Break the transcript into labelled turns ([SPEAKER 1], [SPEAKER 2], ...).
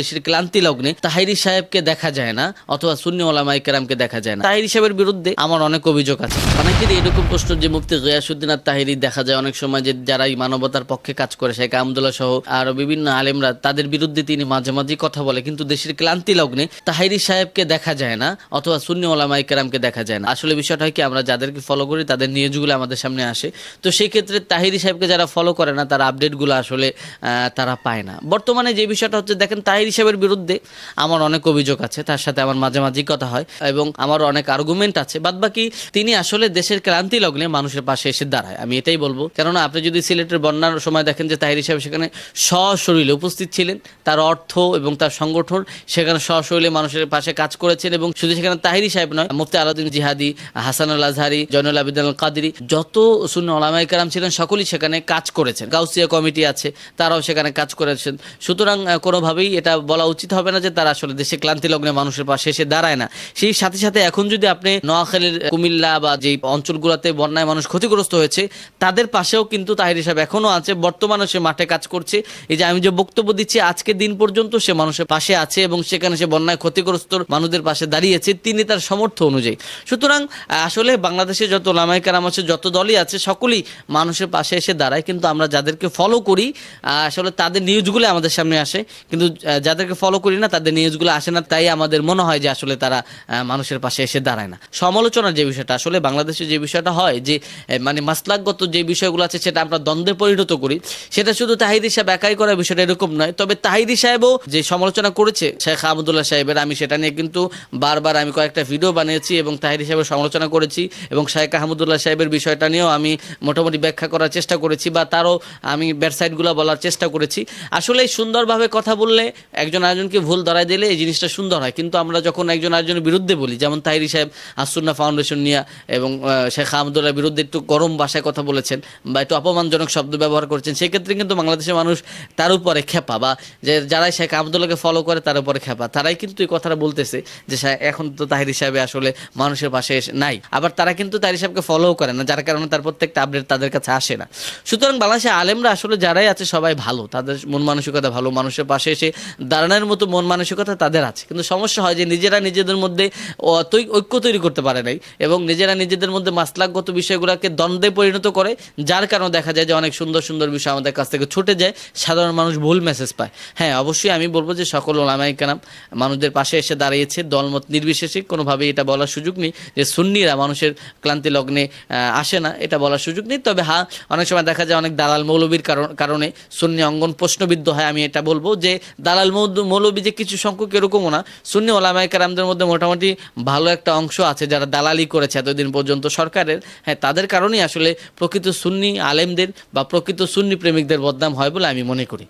[SPEAKER 1] দেশের ক্লান্তি লগ্নে তাহিরি সাহেবকে দেখা যায় না, অথবা সুন্নি ওলামাই কেরামকে দেখা যায় না। তাহিরি সাহেবের বিরুদ্ধে আমার অনেক অভিযোগ আছে। অনেকের এরকম প্রশ্ন যে মুফতি গিয়াসুদ্দিন আর তাহিরি দেখা যায় অনেক সময় যে যারা মানবতার পক্ষে কাজ করে, শেখ আহমদুল্লাহ সহ আরও বিভিন্ন আলেমরা, তাদের বিরুদ্ধে তিনি মাঝে মাঝে কথা বলে, কিন্তু দেশের ক্লান্তি লগ্নে তাহিরি সাহেবকে দেখা যায় না, অথবা সুন্নি ওলামাই কেরামকে দেখা যায় না। আসলে বিষয়টা হয় কি, আমরা যাদেরকে ফলো করি, তাদের নিউজগুলো আমাদের সামনে আসে। তো সেই ক্ষেত্রে তাহিরি সাহেবকে যারা ফলো করে না, তার আপডেটগুলো আসলে তারা পায় না। বর্তমানে যে বিষয়টা হচ্ছে, দেখেন তাহির হিসাবের বিরুদ্ধে আমার অনেক অভিযোগ আছে, তার সাথে আমার মাঝে মাঝেই কথা হয় এবং আমার অনেক আর্গুমেন্ট আছে। বাদ বাকি তিনি আসলে দেশের ক্রান্তি লগ্নে মানুষের পাশে এসে দাঁড়ায়, আমি এটাই বলব। কেননা আপনি যদি সিলেটের বন্যার সময় দেখেন যে তাহির হিসাবে সেখানে সশরীরে উপস্থিত ছিলেন, তার অর্থ এবং তার সংগঠন সেখানে সশরীরে মানুষের পাশে কাজ করেছেন এবং শুধু সেখানে তাহিরি সাহেব নয়, মুফতি আলাউদ্দিন জিহাদি হাসানুল আজহারি, জয়নুল আবিদাল কাদিরি, যত শূন্য ওলামাই কারাম ছিলেন, সকলেই সেখানে কাজ করেছেন। গাউসিয়া কমিটি আছে, তারাও সেখানে কাজ করেছেন। সুতরাং কোনোভাবেই এটা বলা উচিত হবে না যে তারা আসলে দেশে ক্লান্তি লগ্নে মানুষের পাশে এসে দাঁড়ায় না। সেই সাথে সাথে এখন যদি আপনি নোয়াখালীর কুমিল্লা বা যে অঞ্চলগুলোতে বন্যায় মানুষ ক্ষতিগ্রস্ত হয়েছে, তাদের পাশেও কিন্তু তাহির হিসাব এখনও আছে। বর্তমানে সে মাঠে কাজ করছে। এই যে আমি যে বক্তব্য দিচ্ছি, আজকে দিন পর্যন্ত সে মানুষের পাশে আছে এবং সেখানে সে বন্যায় ক্ষতিগ্রস্ত মানুষদের পাশে দাঁড়িয়েছে। তিনি তার সমর্থ অনুযায়ী। সুতরাং, আসলে বাংলাদেশে যত লামাই কারাম আছে, যত দলই আছে, সকলেই মানুষের পাশে এসে দাঁড়ায়। কিন্তু আমরা যাদেরকে ফলো করি আসলে তাদের নিউজগুলো আমাদের সামনে আসে। কিন্তু যাদেরকে ফলো করি না, তাদের নিউজগুলো আসে না, তাই আমাদের মনে হয় যে আসলে তারা মানুষের পাশে এসে দাঁড়ায় না। সমালোচনার যে বিষয়টা, আসলে বাংলাদেশে যে বিষয়টা হয় যে মানে মাসলাকগত যে বিষয়গুলো আছে, সেটা আমরা দ্বন্দ্বে পরিণত করি। সেটা শুধু তাহিদি সাহেব একাই করার বিষয়টা এরকম নয়, তবে তাহিদি সাহেবও যে সমালোচনা করেছে, শেখ আহমদুল্লাহ সাহেবের, আমি সেটা নিয়ে কিন্তু বারবার আমি কয়েকটা ভিডিও বানিয়েছি এবং তাহিদি সাহেবের সমালোচনা করেছি এবং শেখ আহমদুল্লাহ সাহেবের বিষয়টা নিয়েও আমি মোটামুটি ব্যাখ্যা করার চেষ্টা করেছি বা তারও আমি ব্যাটসাইডগুলো বলার চেষ্টা করেছি। আসলে সুন্দরভাবে কথা বললে একজন আরেকজনকে ভুল ধরাই দিলে এই জিনিসটা সুন্দর হয়। কিন্তু আমরা যখন একজন আরেকজনের বিরুদ্ধে বলি, যেমন তাইরি সাহেব আসুন্না ফাউন্ডেশন নিয়ে এবং শেখ আহমদুল্লাহর বিরুদ্ধে একটু গরম ভাষায় কথা বলেছেন বা একটু অপমানজনক শব্দ ব্যবহার করছেন, সেক্ষেত্রে কিন্তু বাংলাদেশের মানুষ তার উপরে খেপা বা যে যারাই শেখ আহমদুল্লাহকে ফলো করে তার উপরে খেপা। তারাই কিন্তু এই কথাটা বলতেছে যে এখন তো তাহির হিসাবে আসলে মানুষের পাশে নাই। আবার তারা কিন্তু তাহির সাহেবকে ফলো করে না, যার কারণে তার প্রত্যেকটা আপডেট তাদের কাছে আসে না। সুতরাং বাংলাদেশে আলেমরা আসলে যারাই আছে সবাই ভালো, তাদের মন মানসিকতা ভালো, মানুষের পাশে এসে দাঁড়ানোর মতো মন মানসিকতা তাদের আছে। কিন্তু সমস্যা হয় যে নিজেরা নিজেদের মধ্যে ঐক্য তৈরি করতে পারে নাই এবং নিজেরা নিজেদের মধ্যে মাসলাকগত বিষয়গুলোকে দ্বন্দ্বে পরিণত করে, যার কারণে দেখা যায় যে অনেক সুন্দর সুন্দর বিষয় আমাদের কাছ থেকে ছুটে যায়, সাধারণ মানুষ ভুল মেসেজ পায়। হ্যাঁ অবশ্যই আমি বলব যে সকল ওলামাই কালাম মানুষদের পাশে এসে দাঁড়িয়েছে, দলমত নির্বিশেষে, কোনোভাবেই এটা বলার সুযোগ নেই যে সুন্নিরা মানুষের ক্লান্তি লগ্নে আসে না, এটা বলার সুযোগ নেই। তবে হ্যাঁ অনেক সময় দেখা যায় অনেক দালাল মৌলবীর কারণ সুন্নি অঙ্গন প্রশ্নবিদ্ধ হয়, আমি এটা বলব যে দালাল মৌলবী যে কিছু সংখ্যক এরকমও না, সুন্নি ওলামায় কারামদের মধ্যে মোটামুটি ভালো একটা অংশ আছে যারা দালালি করেছে এতদিন পর্যন্ত সরকারের। হ্যাঁ তাদের কারণেই আসলে প্রকৃত সুন্নি আলেমদের বা প্রকৃত সুন্নি প্রেমিকদের বদনাম হয় বলে আমি মনে করি।